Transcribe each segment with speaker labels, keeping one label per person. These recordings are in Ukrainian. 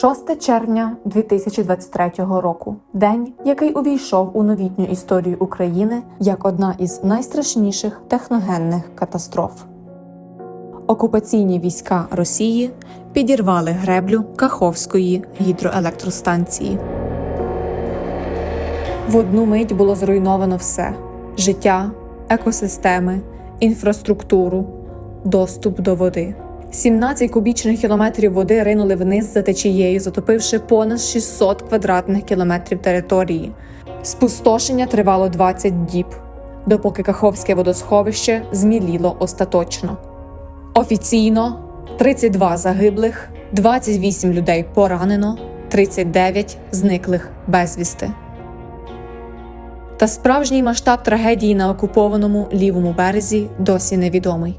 Speaker 1: 6 червня 2023 року день, який увійшов у новітню історію України як одна із найстрашніших техногенних катастроф. Окупаційні війська Росії підірвали греблю Каховської гідроелектростанції. В одну мить було зруйновано все: життя, екосистеми, інфраструктуру, доступ до води. 17 кубічних кілометрів води ринули вниз за течією, затопивши понад 600 квадратних кілометрів території. Спустошення тривало 20 діб, допоки Каховське водосховище зміліло остаточно. Офіційно 32 загиблих, 28 людей поранено, 39 зниклих безвісти. Та справжній масштаб трагедії на окупованому лівому березі досі невідомий.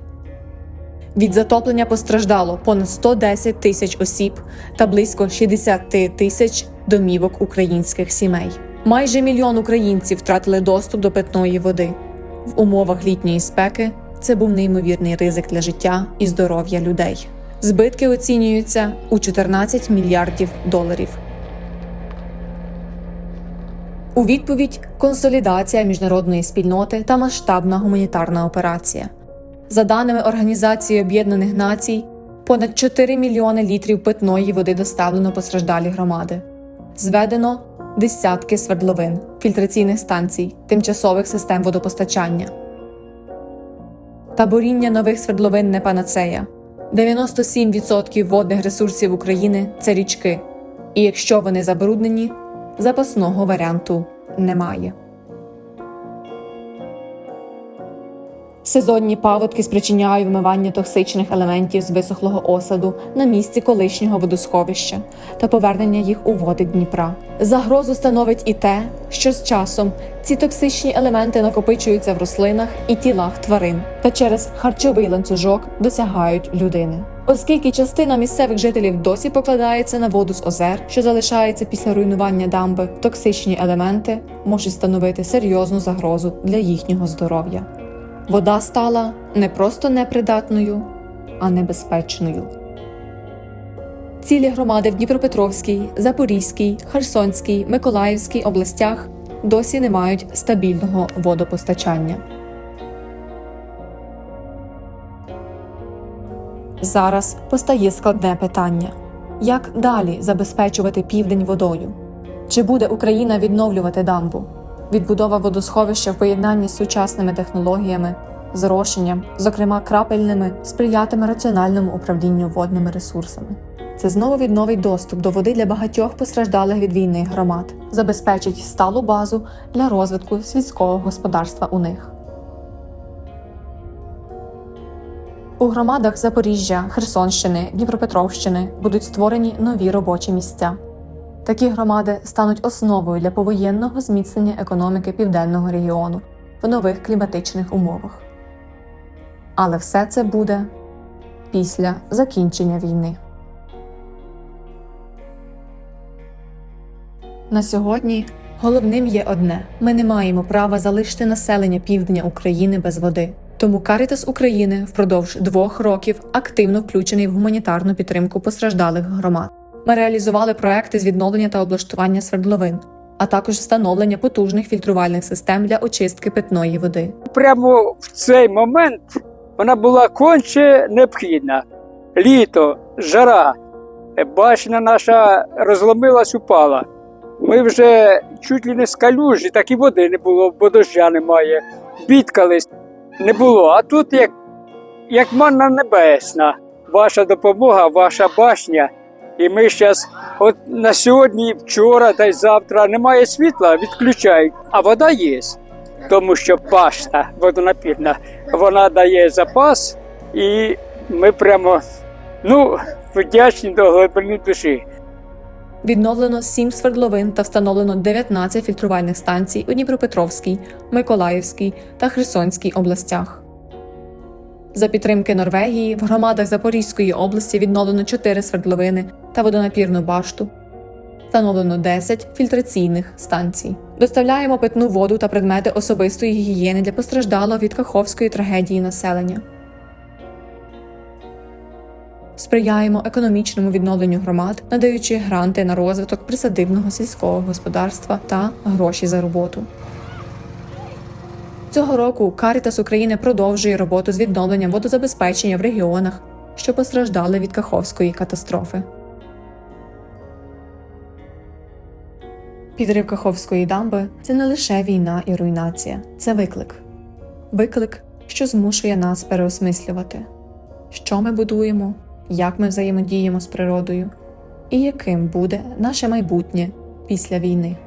Speaker 1: Від затоплення постраждало понад 110 тисяч осіб та близько 60 тисяч домівок українських сімей. Майже мільйон українців втратили доступ до питної води. В умовах літньої спеки це був неймовірний ризик для життя і здоров'я людей. Збитки оцінюються у 14 мільярдів доларів. У відповідь консолідація міжнародної спільноти та масштабна гуманітарна операція. За даними Організації Об'єднаних Націй, понад 4 мільйони літрів питної води доставлено постраждалі громади. Зведено десятки свердловин, фільтраційних станцій, тимчасових систем водопостачання. Та буріння нових свердловин не панацея. 97% водних ресурсів України це річки, і якщо вони забруднені, запасного варіанту немає. Сезонні паводки спричиняють вмивання токсичних елементів з висохлого осаду на місці колишнього водосховища та повернення їх у води Дніпра. Загрозу становить і те, що з часом ці токсичні елементи накопичуються в рослинах і тілах тварин та через харчовий ланцюжок досягають людини. Оскільки частина місцевих жителів досі покладається на воду з озер, що залишається після руйнування дамби, токсичні елементи можуть становити серйозну загрозу для їхнього здоров'я. Вода стала не просто непридатною, а небезпечною. Цілі громади в Дніпропетровській, Запорізькій, Херсонській, Миколаївській областях досі не мають стабільного водопостачання. Зараз постає складне питання: як далі забезпечувати південь водою? Чи буде Україна відновлювати дамбу? Відбудова водосховища в поєднанні з сучасними технологіями, зрошенням, зокрема крапельними, сприятиме раціональному управлінню водними ресурсами. Це знову відновить доступ до води для багатьох постраждалих від війни громад, забезпечить сталу базу для розвитку сільського господарства у них. У громадах Запоріжжя, Херсонщини, Дніпропетровщини будуть створені нові робочі місця. Такі громади стануть основою для повоєнного зміцнення економіки південного регіону в нових кліматичних умовах. Але все це буде після закінчення війни. На сьогодні головним є одне: ми не маємо права залишити населення півдня України без води. Тому Карітас України впродовж двох років активно включений в гуманітарну підтримку постраждалих громад. Ми реалізували проекти з відновлення та облаштування свердловин, а також встановлення потужних фільтрувальних систем для очистки питної води.
Speaker 2: Прямо в цей момент вона була конче необхідна. Літо, жара, башня наша розломилась, упала. Ми вже чуть ли не з калюжі, так і води не було, бо дождя немає. Бідкались, не було. А тут як, як манна небесна, ваша допомога, ваша башня. І ми зараз, от на сьогодні, вчора та й завтра немає світла, відключають, а вода є. Тому що башта водонапірна, вона дає запас, і ми прямо ну, вдячні до глибини душі.
Speaker 1: Відновлено 7 свердловин та встановлено 19 фільтрувальних станцій у Дніпропетровській, Миколаївській та Херсонській областях. За підтримки Норвегії в громадах Запорізької області відновлено 4 свердловини та водонапірну башту. Встановлено 10 фільтраційних станцій. Доставляємо питну воду та предмети особистої гігієни для постраждалого від Каховської трагедії населення. сприяємо економічному відновленню громад, надаючи гранти на розвиток присадибного сільського господарства та гроші за роботу. Цього року Карітас України продовжує роботу з відновленням водозабезпечення в регіонах, що постраждали від Каховської катастрофи. Підрив Каховської дамби це не лише війна і руйнація, це виклик. Виклик, що змушує нас переосмислювати, що ми будуємо, як ми взаємодіємо з природою, і яким буде наше майбутнє після війни.